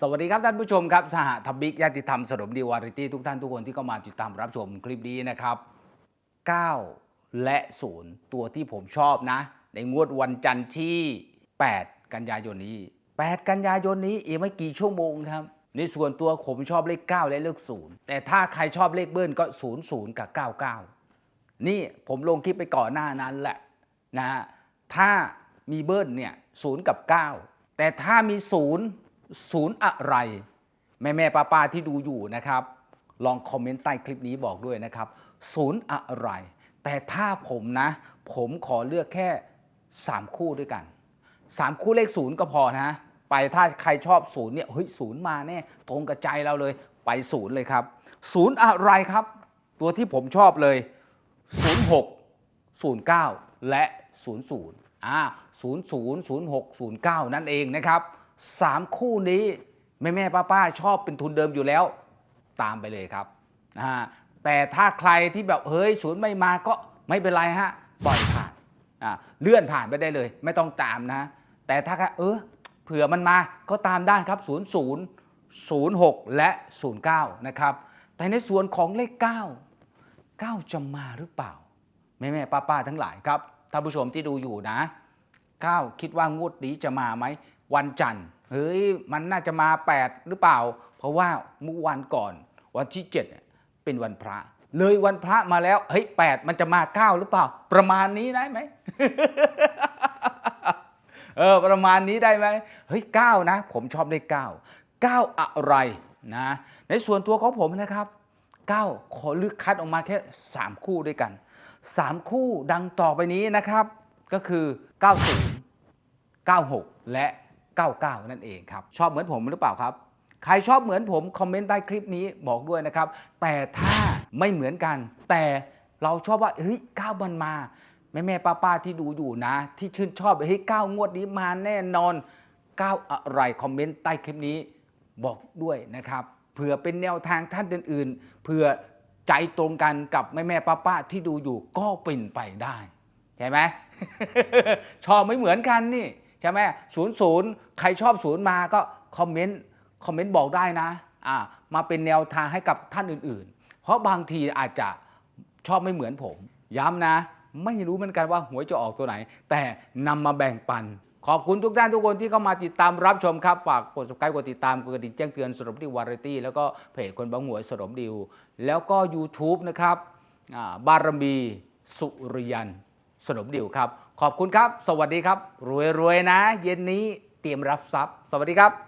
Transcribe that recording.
สวัสดีครับท่านผู้ชมครับ สหธรรมิกญาติธรรมสรมดีวาริตี้ทุกท่านทุกคนที่เข้ามาติดตามรับชมคลิปนี้นะครับ 9 และ 0 ตัวที่ผมชอบนะ ในงวดวันจันทร์ที่ 8 กันยายนนี้ 8 กันยายนนี้อีกไม่กี่ชั่วโมงครับ ในส่วนตัวผมชอบเลข 9 และเลข 0 แต่ถ้าใครชอบเลขเบิ้ลก็ 0 0 กับ 99 นี่ผมลงคลิปไปก่อนหน้านั้นแหละนะฮะถ้ามีเบิ้ลเนี่ยศูนย์กับ 9 แต่ถ้ามีศูนย์ ศูนย์อะไร แม่แม่ป้าป้าที่ดูอยู่นะครับ ลองคอมเมนต์ใต้คลิปนี้บอกด้วยนะครับศูนย์อะไร แต่ถ้าผมนะ ผมขอเลือกแค่ 3 คู่ด้วยกัน 3 คู่เลขศูนย์ก็พอนะไปถ้าใครชอบศูนย์เนี่ยเฮ้ยศูนย์มาแน่ตรงกับใจเราเลยไปศูนย์เลยครับศูนย์อะไรครับ ตัวที่ผมชอบเลย 06 09 และ 00อ่า00 06 09 นั่นเองนะครับ 3 คู่นี้แม่แม่ป้าป้าชอบเป็นทุนเดิมอยู่แล้ว ตามไปเลยครับนะฮะแต่ถ้าใครที่แบบเฮ้ยศูนย์ไม่มาก็ไม่เป็นไรฮะปล่อยผ่านอ่าเลื่อนผ่านไปได้เลย ไม่ต้องตามนะ แต่ถ้าเออเผื่อมันมาก็ตามได้ครับ 00 06 และ 09 นะครับ แต่ในส่วนของเลข 9 9 จะมาหรือเปล่า แม่แม่ป้าป้าทั้งหลายครับท่านผู้ชมที่ดูอยู่นะ 9 คิดว่างวดนี้จะมาไหม วันจันทร์เฮ้ยมันน่าจะมา 8 หรือเปล่า เพราะว่าเมื่อวันก่อนวันที่ 7เนี่ยเป็นวันพระ เลยวันพระมาแล้วเฮ้ย8มันจะมา 9 หรือเปล่า ประมาณนี้ได้ไหมเออประมาณนี้ได้ไหมเฮ้ย9นะ ผมชอบเลข9 9อะไรนะในส่วนตัวของผมนะครับ9ขอเลือกคัดออกมาแค่ 3 คู่ด้วยกัน 3 คู่ดังต่อไปนี้นะครับ ก็คือ 90 96 และ 99 นั่นเองครับ ชอบเหมือนผมหรือเปล่าครับ ใครชอบเหมือนผมคอมเมนต์ใต้คลิปนี้บอกด้วยนะครับ แต่ถ้าไม่เหมือนกัน แต่เราชอบว่าเฮ้ยก้าวมันมา แม่แม่ป้าป้าที่ดูอยู่นะ ที่ชื่นชอบเฮ้ยก้าวงวดนี้มาแน่นอนก้าวอะไรคอมเมนต์ใต้คลิปนี้บอกด้วยนะครับเผื่อเป็นแนวทางท่านอื่นๆเผื่อใจตรงกันกับแม่แม่ป้าป้าที่ดูอยู่ก็เป็นไปได้ ใช่ไหมชอบไม่เหมือนกันนี่ ใช่ไหมศูนย์ศูนย์ใครชอบศูนย์มาก็คอมเมนต์คอมเมนต์บอกได้นะอ่ามาเป็นแนวทางให้กับท่านอื่นๆ เพราะบางทีอาจจะชอบไม่เหมือนผม ย้ำนะ ไม่รู้เหมือนกันว่าหวยจะออกตัวไหน แต่นำมาแบ่งปัน ขอบคุณทุกท่านทุกคนที่เข้ามาติดตามรับชมครับ ฝากกด subscribe กดติดตามกดกระดิ่งแจ้งเตือนสรมดิววาไรตี้ แล้วก็เพจคนบางหวยสรมดิว แล้วก็ YouTube นะครับบารมีสุริยันสนมดิวครับ ขอบคุณครับ สวัสดีครับ รวยๆนะ เย็นนี้เตรียมรับทรัพย์ สวัสดีครับ